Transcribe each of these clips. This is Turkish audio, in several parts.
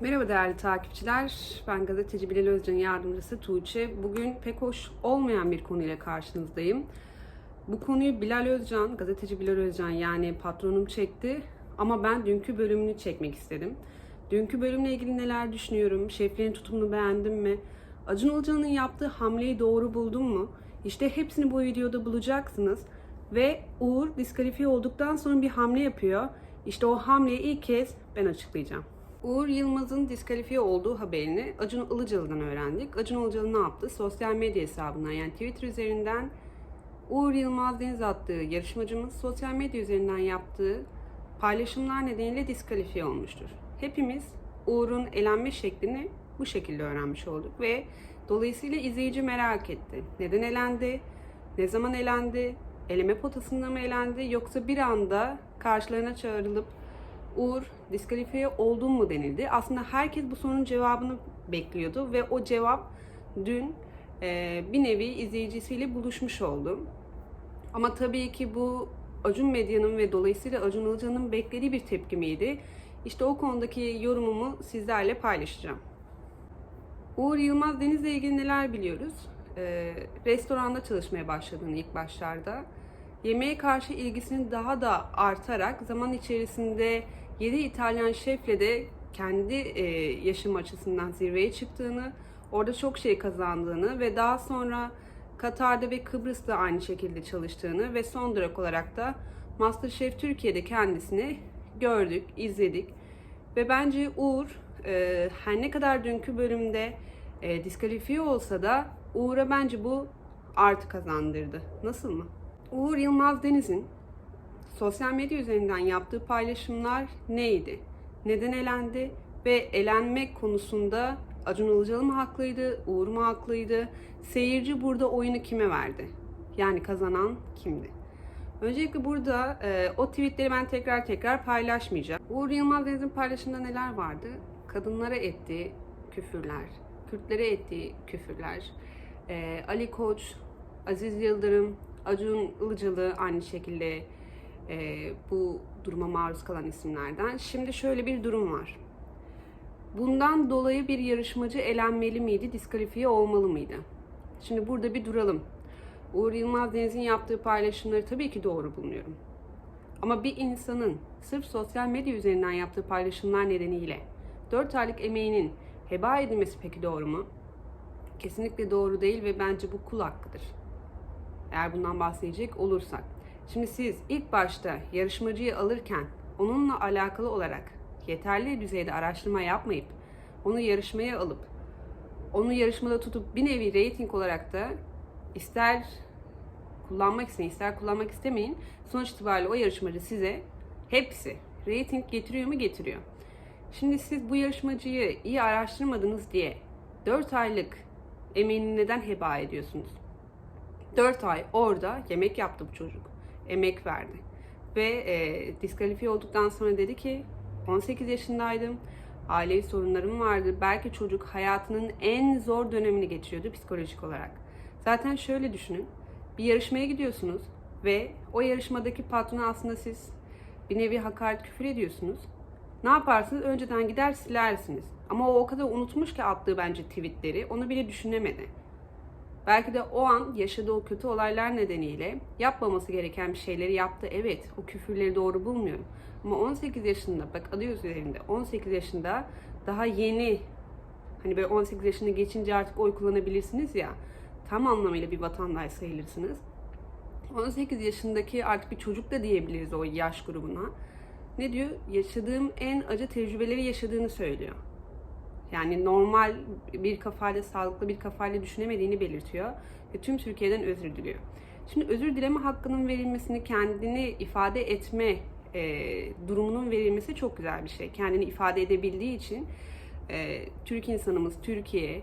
Merhaba değerli takipçiler. Ben gazeteci Bilal Özcan'ın yardımcısı Tuğçe. Bugün pek hoş olmayan bir konuyla karşınızdayım. Bu konuyu Bilal Özcan, gazeteci Bilal Özcan yani patronum çekti. Ama ben dünkü bölümünü çekmek istedim. Dünkü bölümle ilgili neler düşünüyorum? Şeflerin tutumunu beğendim mi? Acun Ilıcalı'nın yaptığı hamleyi doğru buldum mu? İşte hepsini bu videoda bulacaksınız. Ve Uğur diskalifiye olduktan sonra bir hamle yapıyor. İşte o hamleyi ilk kez ben açıklayacağım. Uğur Yılmaz'ın diskalifiye olduğu haberini Acun Ilıcalı'dan öğrendik. Acun Ilıcalı ne yaptı? Sosyal medya hesabından yani Twitter üzerinden Uğur Yılmaz Deniz attığı yarışmacımız sosyal medya üzerinden yaptığı paylaşımlar nedeniyle diskalifiye olmuştur. Hepimiz Uğur'un elenme şeklini bu şekilde öğrenmiş olduk ve dolayısıyla izleyici merak etti. Neden elendi? Ne zaman elendi? Eleme potasında mı elendi? Yoksa bir anda karşılarına çağrılıp Uğur diskalifiye oldun mu denildi. Aslında herkes bu sorunun cevabını bekliyordu ve o cevap dün e, bir nevi izleyicisiyle buluşmuş oldu. Ama tabii ki bu Acun Medya'nın ve dolayısıyla Acun Ilıcalı'nın beklediği bir tepki miydi? İşte o konudaki yorumumu sizlerle paylaşacağım. Uğur Yılmaz Deniz'le ilgili neler biliyoruz? Ee, restoranda çalışmaya başladığını ilk başlarda. Yemeğe karşı ilgisinin daha da artarak zaman içerisinde 7 İtalyan şefle de kendi e, yaşam açısından zirveye çıktığını, orada çok şey kazandığını ve daha sonra Katar'da ve Kıbrıs'ta aynı şekilde çalıştığını ve son durak olarak da MasterChef Türkiye'de kendisini gördük, izledik. Ve bence Uğur e, her ne kadar dünkü bölümde e, diskalifiye olsa da Uğur'a bence bu artı kazandırdı. Nasıl mı? Uğur Yılmaz Deniz'in sosyal medya üzerinden yaptığı paylaşımlar neydi? Neden elendi? Ve elenme konusunda Acun Ilıcalı mı haklıydı, Uğur mu haklıydı? Seyirci burada oyunu kime verdi? Yani kazanan kimdi? Öncelikle burada e, o tweetleri ben tekrar tekrar paylaşmayacağım. Uğur Yılmaz Deniz'in paylaşımında neler vardı? Kadınlara ettiği küfürler, Kürtlere ettiği küfürler, e, Ali Koç, Aziz Yıldırım, Acun Ilıcalı aynı şekilde e, bu duruma maruz kalan isimlerden. Şimdi şöyle bir durum var. Bundan dolayı bir yarışmacı elenmeli miydi, diskalifiye olmalı mıydı? Şimdi burada bir duralım. Uğur Yılmaz Deniz'in yaptığı paylaşımları tabii ki doğru bulmuyorum. Ama bir insanın sırf sosyal medya üzerinden yaptığı paylaşımlar nedeniyle 4 aylık emeğinin heba edilmesi peki doğru mu? Kesinlikle doğru değil ve bence bu kul hakkıdır. Eğer bundan bahsedecek olursak. Şimdi siz ilk başta yarışmacıyı alırken onunla alakalı olarak yeterli düzeyde araştırma yapmayıp onu yarışmaya alıp onu yarışmada tutup bir nevi reyting olarak da ister kullanmak isteyin ister kullanmak istemeyin sonuç itibariyle o yarışmacı size hepsi reyting getiriyor mu getiriyor. Şimdi siz bu yarışmacıyı iyi araştırmadınız diye 4 aylık emeğini neden heba ediyorsunuz? 4 ay orada yemek yaptı bu çocuk. Emek verdi. Ve e, diskalifiye olduktan sonra dedi ki 18 yaşındaydım. Ailevi sorunlarım vardı. Belki çocuk hayatının en zor dönemini geçiriyordu psikolojik olarak. Zaten şöyle düşünün. Bir yarışmaya gidiyorsunuz ve o yarışmadaki patrona aslında siz bir nevi hakaret küfür ediyorsunuz. Ne yaparsınız? Önceden gider silersiniz. Ama o o kadar unutmuş ki attığı bence tweetleri. Onu bile düşünemedi. Belki de o an yaşadığı o kötü olaylar nedeniyle yapmaması gereken bir şeyleri yaptı. Evet, o küfürleri doğru bulmuyorum. Ama 18 yaşında, bak adı üzerinde 18 yaşında daha yeni hani böyle 18 yaşını geçince artık oy kullanabilirsiniz ya tam anlamıyla bir vatandaş sayılırsınız. 18 yaşındaki artık bir çocuk da diyebiliriz o yaş grubuna. Ne diyor? Yaşadığım en acı tecrübeleri yaşadığını söylüyor. Yani normal bir kafayla, sağlıklı bir kafayla düşünemediğini belirtiyor. Ve tüm Türkiye'den özür diliyor. Şimdi özür dileme hakkının verilmesini, kendini ifade etme e, durumunun verilmesi çok güzel bir şey. Kendini ifade edebildiği için e, Türk insanımız, Türkiye,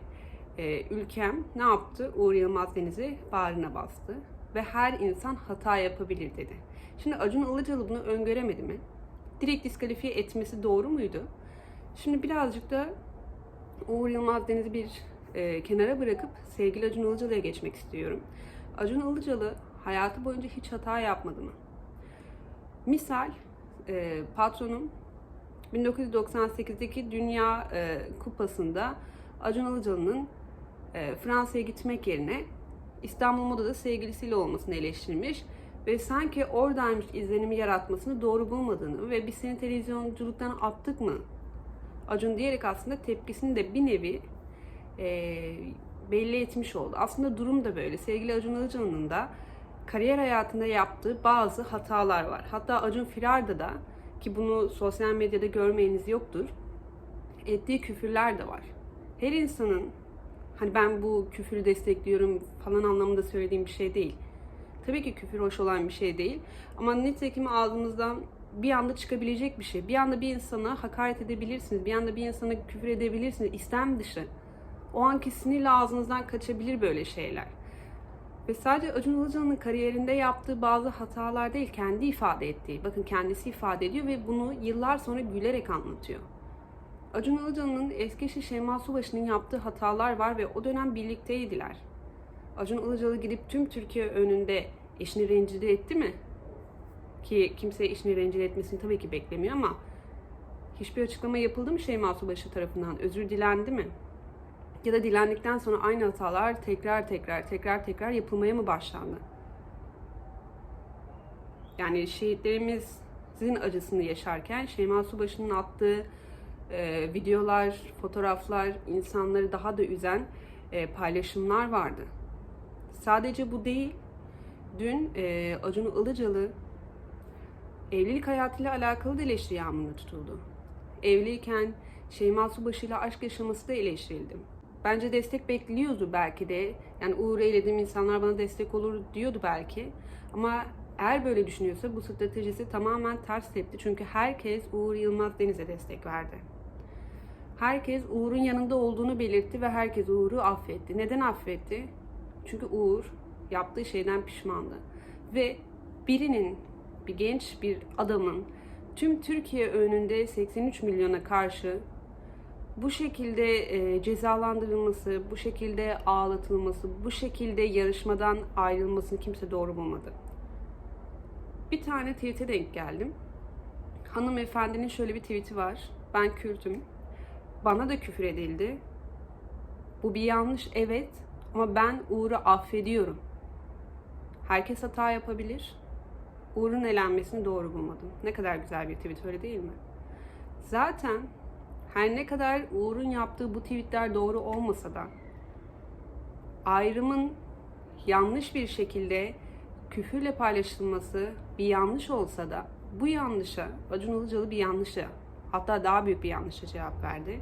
e, ülkem ne yaptı? Uğur Yılmaz Deniz'i bağrına bastı. Ve her insan hata yapabilir dedi. Şimdi Acun Ilıcalı bunu öngöremedi mi? Direkt diskalifiye etmesi doğru muydu? Şimdi birazcık da Uğur Yılmaz Deniz'i bir e, kenara bırakıp sevgili Acun Ilıcalı'ya geçmek istiyorum. Acun Ilıcalı hayatı boyunca hiç hata yapmadı mı? Misal e, patronum 1998'deki Dünya e, Kupası'nda Acun Ilıcalı'nın e, Fransa'ya gitmek yerine İstanbul Moda'da sevgilisiyle olmasını eleştirmiş ve sanki oradaymış izlenimi yaratmasını doğru bulmadığını ve biz seni televizyonculuktan attık mı Acun diyerek aslında tepkisini de bir nevi e, belli etmiş oldu. Aslında durum da böyle. Sevgili Acun Ilıcalı'nın da kariyer hayatında yaptığı bazı hatalar var. Hatta Acun Firar'da da ki bunu sosyal medyada görmeyeniz yoktur. Ettiği küfürler de var. Her insanın hani ben bu küfürü destekliyorum falan anlamında söylediğim bir şey değil. Tabii ki küfür hoş olan bir şey değil. Ama nitekim ağzımızdan bir anda çıkabilecek bir şey. Bir anda bir insana hakaret edebilirsiniz. Bir anda bir insana küfür edebilirsiniz. İstem dışı. O anki sinirle ağzınızdan kaçabilir böyle şeyler. Ve sadece Acun Ilıcalı'nın kariyerinde yaptığı bazı hatalar değil, kendi ifade ettiği. Bakın kendisi ifade ediyor ve bunu yıllar sonra gülerek anlatıyor. Acun Ilıcalı'nın eski eşi Şeyma Subaşı'nın yaptığı hatalar var ve o dönem birlikteydiler. Acun Ilıcalı gidip tüm Türkiye önünde eşini rencide etti mi? Ki kimse eşini rencide etmesini tabii ki beklemiyor ama hiçbir açıklama yapıldı mı Şeyma Subaşı tarafından? Özür dilendi mi? Ya da dilendikten sonra aynı hatalar tekrar tekrar tekrar tekrar yapılmaya mı başlandı? Yani şehitlerimiz sizin acısını yaşarken Şeyma Subaşı'nın attığı e, videolar, fotoğraflar, insanları daha da üzen e, paylaşımlar vardı. Sadece bu değil. Dün e, Acun Ilıcalı evlilik hayatıyla alakalı da eleştiri yağmuruna tutuldu. Evliyken Şeyma Subaşı ile aşk yaşaması da eleştirildi. Bence destek bekliyordu belki de. Yani Uğur eylediğim insanlar bana destek olur diyordu belki. Ama eğer böyle düşünüyorsa bu stratejisi tamamen ters tepti. Çünkü herkes Uğur Yılmaz Deniz'e destek verdi. Herkes Uğur'un yanında olduğunu belirtti ve herkes Uğur'u affetti. Neden affetti? Çünkü Uğur yaptığı şeyden pişmandı. Ve birinin, bir genç bir adamın tüm Türkiye önünde 83 milyona karşı bu şekilde e, cezalandırılması, bu şekilde ağlatılması, bu şekilde yarışmadan ayrılmasını kimse doğru bulmadı. Bir tane tweet'e denk geldim. Hanımefendinin şöyle bir tweet'i var. Ben Kürt'üm. Bana da küfür edildi. Bu bir yanlış evet ama ben Uğur'u affediyorum. Herkes hata yapabilir. Uğur'un elenmesini doğru bulmadım. Ne kadar güzel bir tweet öyle değil mi? Zaten her ne kadar Uğur'un yaptığı bu tweetler doğru olmasa da ayrımın yanlış bir şekilde küfürle paylaşılması bir yanlış olsa da bu yanlışa Acun Ilıcalı bir yanlışa hatta daha büyük bir yanlışa cevap verdi.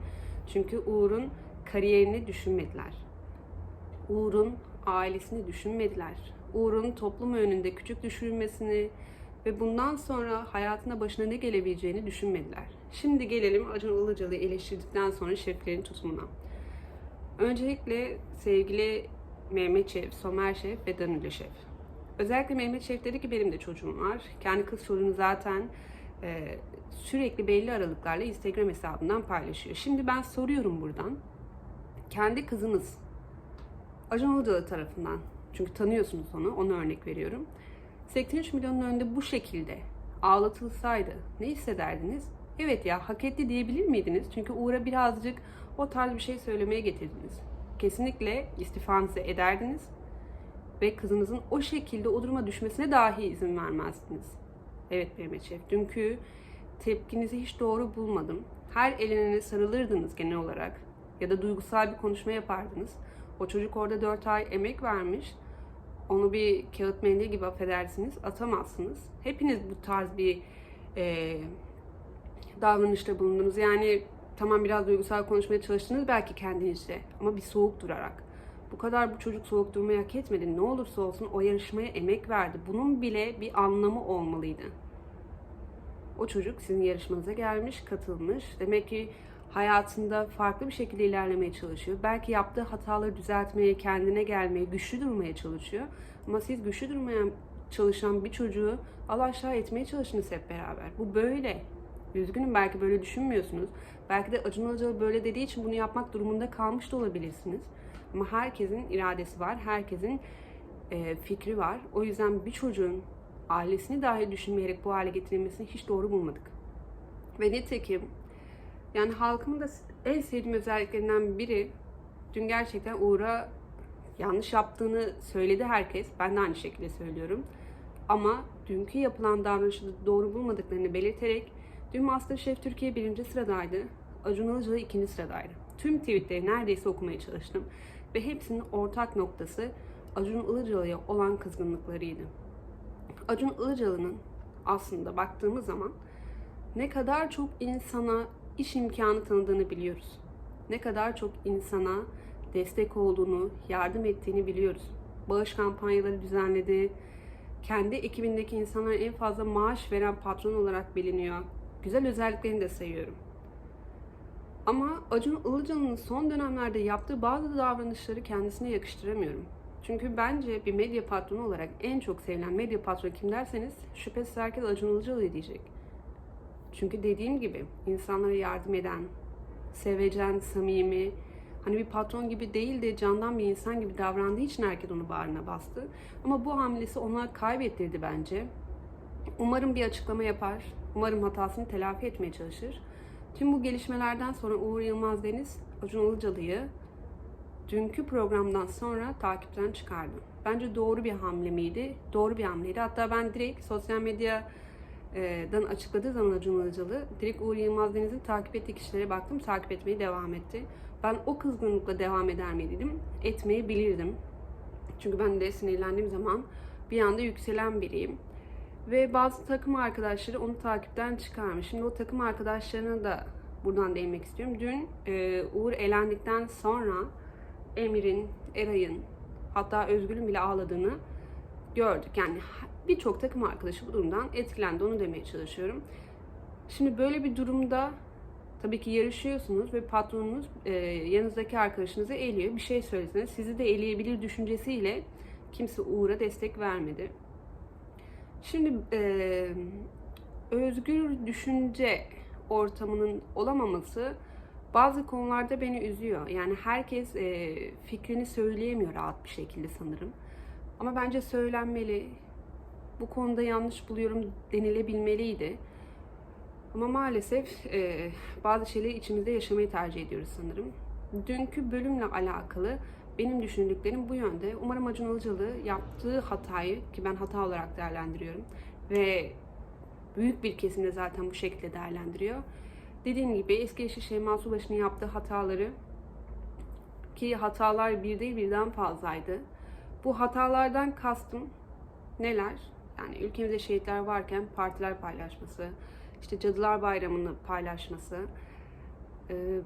Çünkü Uğur'un kariyerini düşünmediler. Uğur'un ailesini düşünmediler. Uğur'un toplum önünde küçük düşürülmesini ve bundan sonra hayatına başına ne gelebileceğini düşünmediler. Şimdi gelelim Acun Ilıcalı'yı eleştirdikten sonra şeflerin tutumuna. Öncelikle sevgili Mehmet Şef, Somer Şef ve Danilo Şef. Özellikle Mehmet Şef dedi ki benim de çocuğum var. Kendi kız çocuğunu zaten e, sürekli belli aralıklarla Instagram hesabından paylaşıyor. Şimdi ben soruyorum buradan. Kendi kızınız Acun Ilıcalı tarafından çünkü tanıyorsunuz onu, onu örnek veriyorum. 83 milyonun önünde bu şekilde ağlatılsaydı ne hissederdiniz? Evet ya hak etti diyebilir miydiniz? Çünkü Uğur'a birazcık o tarz bir şey söylemeye getirdiniz. Kesinlikle istifanızı ederdiniz ve kızınızın o şekilde o duruma düşmesine dahi izin vermezdiniz. Evet Mehmet Şef, dünkü tepkinizi hiç doğru bulmadım. Her eline sarılırdınız genel olarak ya da duygusal bir konuşma yapardınız. O çocuk orada 4 ay emek vermiş. Onu bir kağıt mendil gibi affedersiniz atamazsınız. Hepiniz bu tarz bir e, davranışta bulundunuz. Yani tamam biraz duygusal konuşmaya çalıştınız belki kendinizce ama bir soğuk durarak. Bu kadar bu çocuk soğuk durmayı hak etmedi. Ne olursa olsun o yarışmaya emek verdi. Bunun bile bir anlamı olmalıydı. O çocuk sizin yarışmanıza gelmiş, katılmış. Demek ki hayatında farklı bir şekilde ilerlemeye çalışıyor. Belki yaptığı hataları düzeltmeye, kendine gelmeye, güçlü durmaya çalışıyor. Ama siz güçlü durmaya çalışan bir çocuğu al aşağı etmeye çalıştınız hep beraber. Bu böyle. Üzgünüm belki böyle düşünmüyorsunuz. Belki de Acun Ilıcalı böyle dediği için bunu yapmak durumunda kalmış da olabilirsiniz. Ama herkesin iradesi var, herkesin e, fikri var. O yüzden bir çocuğun ailesini dahi düşünmeyerek bu hale getirilmesini hiç doğru bulmadık. Ve nitekim Yani halkımın da en sevdiğim özelliklerinden biri dün gerçekten Uğur'a yanlış yaptığını söyledi herkes. Ben de aynı şekilde söylüyorum. Ama dünkü yapılan davranışı doğru bulmadıklarını belirterek dün Masterchef Türkiye birinci sıradaydı. Acun Ilıcalı ikinci sıradaydı. Tüm tweetleri neredeyse okumaya çalıştım. Ve hepsinin ortak noktası Acun Ilıcalı'ya olan kızgınlıklarıydı. Acun Ilıcalı'nın aslında baktığımız zaman ne kadar çok insana iş imkanı tanıdığını biliyoruz. Ne kadar çok insana destek olduğunu, yardım ettiğini biliyoruz. Bağış kampanyaları düzenledi. Kendi ekibindeki insanlara en fazla maaş veren patron olarak biliniyor. Güzel özelliklerini de sayıyorum. Ama Acun Ilıcalı'nın son dönemlerde yaptığı bazı davranışları kendisine yakıştıramıyorum. Çünkü bence bir medya patronu olarak en çok sevilen medya patronu kim derseniz şüphesiz herkes Acun Ilıcalı diyecek. Çünkü dediğim gibi insanlara yardım eden, sevecen, samimi, hani bir patron gibi değil de candan bir insan gibi davrandığı için herkes onu bağrına bastı. Ama bu hamlesi ona kaybettirdi bence. Umarım bir açıklama yapar. Umarım hatasını telafi etmeye çalışır. Tüm bu gelişmelerden sonra Uğur Yılmaz Deniz, Acun Ilıcalı'yı dünkü programdan sonra takipten çıkardı. Bence doğru bir hamle miydi? Doğru bir hamleydi. Hatta ben direkt sosyal medyadan açıkladığı zaman Acun Ilıcalı, direkt Uğur Yılmaz Deniz'in takip ettiği kişilere baktım, takip etmeye devam etti. Ben o kızgınlıkla devam eder miydim? Etmeyebilirdim. Çünkü ben de sinirlendiğim zaman bir anda yükselen biriyim. Ve bazı takım arkadaşları onu takipten çıkarmış. Şimdi o takım arkadaşlarına da buradan değinmek istiyorum. Dün e, Uğur elendikten sonra Emir'in, Eray'ın hatta Özgür'ün bile ağladığını gördük. Yani birçok takım arkadaşı bu durumdan etkilendi. Onu demeye çalışıyorum. Şimdi böyle bir durumda tabii ki yarışıyorsunuz ve patronunuz e, yanınızdaki arkadaşınızı eliyor. Bir şey söyleseniz sizi de eleyebilir düşüncesiyle kimse Uğur'a destek vermedi. Şimdi e, özgür düşünce ortamının olamaması bazı konularda beni üzüyor. Yani herkes e, fikrini söyleyemiyor rahat bir şekilde sanırım. Ama bence söylenmeli. Bu konuda yanlış buluyorum denilebilmeliydi. Ama maalesef e, bazı şeyleri içimizde yaşamayı tercih ediyoruz sanırım. Dünkü bölümle alakalı benim düşündüklerim bu yönde. Umarım Acun Ilıcalı yaptığı hatayı ki ben hata olarak değerlendiriyorum ve büyük bir kesimde zaten bu şekilde değerlendiriyor. Dediğim gibi eski eşi Şeyma Subaşı'nın yaptığı hataları ki hatalar bir değil birden fazlaydı. Bu hatalardan kastım neler? Yani ülkemizde şehitler varken partiler paylaşması, işte Cadılar Bayramı'nı paylaşması.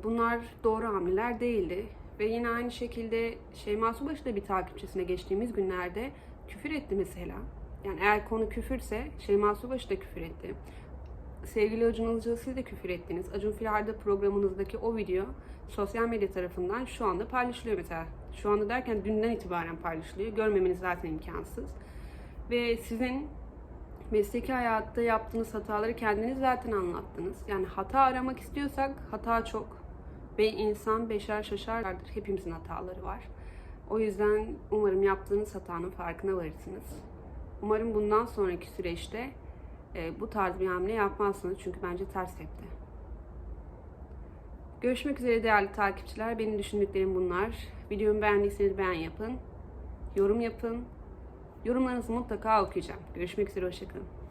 Bunlar doğru hamleler değildi. Ve yine aynı şekilde Şeyma Subaşı da bir takipçisine geçtiğimiz günlerde küfür etti mesela. Yani eğer konu küfürse Şeyma Subaşı da küfür etti. Sevgili Acun Ilıcalı siz de küfür ettiniz. Acun Firar'da programınızdaki o video sosyal medya tarafından şu anda paylaşılıyor mesela. Şu anda derken dünden itibaren paylaşılıyor. Görmemeniz zaten imkansız. Ve sizin mesleki hayatta yaptığınız hataları kendiniz zaten anlattınız. Yani hata aramak istiyorsak hata çok. Ve insan beşer şaşar vardır. Hepimizin hataları var. O yüzden umarım yaptığınız hatanın farkına varırsınız. Umarım bundan sonraki süreçte e, bu tarz bir hamle yapmazsınız. Çünkü bence ters tepti. Görüşmek üzere değerli takipçiler. Benim düşündüklerim bunlar. Videomu beğendiyseniz beğen yapın. Yorum yapın. Yorumlarınızı mutlaka okuyacağım. Görüşmek üzere. Hoşçakalın.